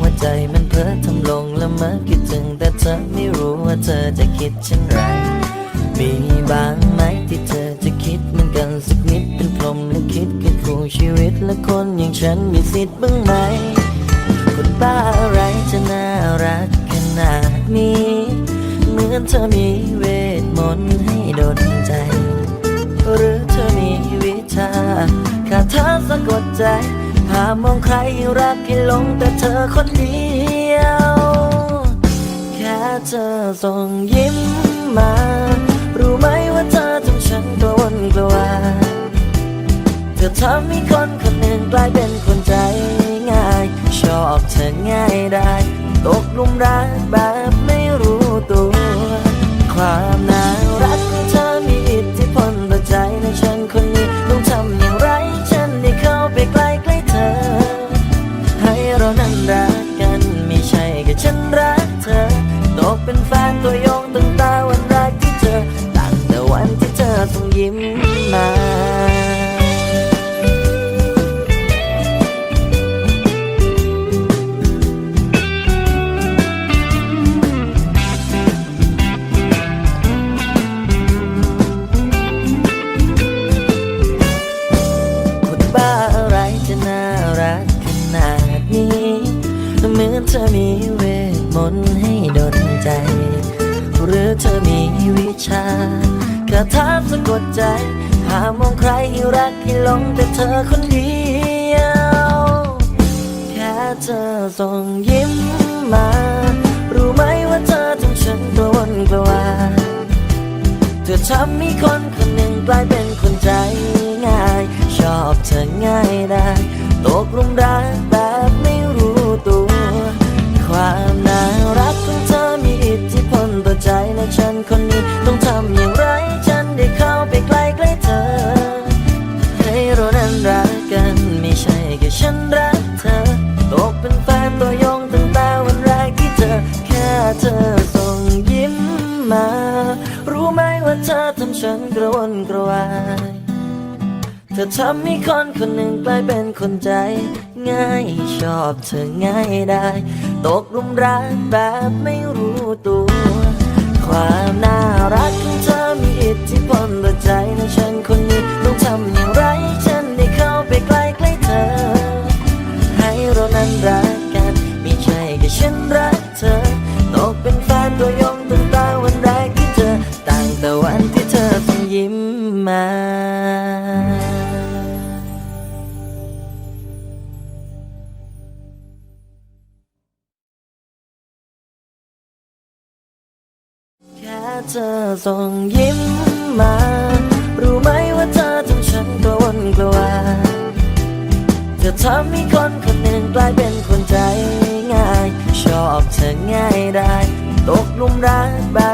ว่าใจมันเพ้อทำลงละเมอคิดถึงแต่เธอไม่รู้ว่าเธอจะคิดเช่นไร มีบางไหมที่เธอจะคิดเหมือนกันสักนิดเป็นพรหมและคิดคือคู่ชีวิตและคนอย่างฉันมีสิทธิ์บ้างไหม คนบ้าอะไรจะน่ารักขนาดนี้ เหมือนเธอมีเวทมนต์ให้ดนใจ หรือเธอมีวิชาคาถาสะกดใจ หามองใครรักให้หลงแต่เธอคนเดียว แค่เธอส่งยิ้มมา รู้ไหมว่าเธอทำฉันกระวนกระวายเธอทำให้คนคนหนึ่งกลายเป็นคนใจง่าย ชอบเธอง่ายได้ ตกหลุมรักแบบ เธอมีเวทมนต์ให้ดนใจ หรือเธอมีวิชาคาถาสะกดใจ หามองใครให้รักให้หลงแต่เธอคนเดียว แค่เธอส่งยิ้มมา รู้ไหมว่าเธอทำฉันกระวนกระวายเธอทำให้คนคนหนึ่งกลายเป็นคนใจง่าย ชอบเธอง่ายได้ตกหลุมรัก ต้องทำอย่างไรฉันได้เข้าไปใกล้ใกล้เธอ ให้เรานั้นรักกันไม่ใช่แค่ฉันรักเธอตกเป็นแฟนตัวยงตั้งแต่วันแรกที่เจอแค่เธอส่งยิ้มมา รู้ไหมว่าเธอทำฉันกระวนกระวายเธอทำให้คนคนหนึ่งกลายเป็นคนใจ ง่ายชอบเธอง่ายได้ ตกหลุมรักแบบไม่รู้ตัว เธอส่งยิ้มมา รู้ไหมว่าเธอทำฉันกระวนกระวายเธอทำให้คนคนหนึ่งกลายเป็นคนใจง่าย ชอบเธอง่ายได้ ตกหลุมรักแบบ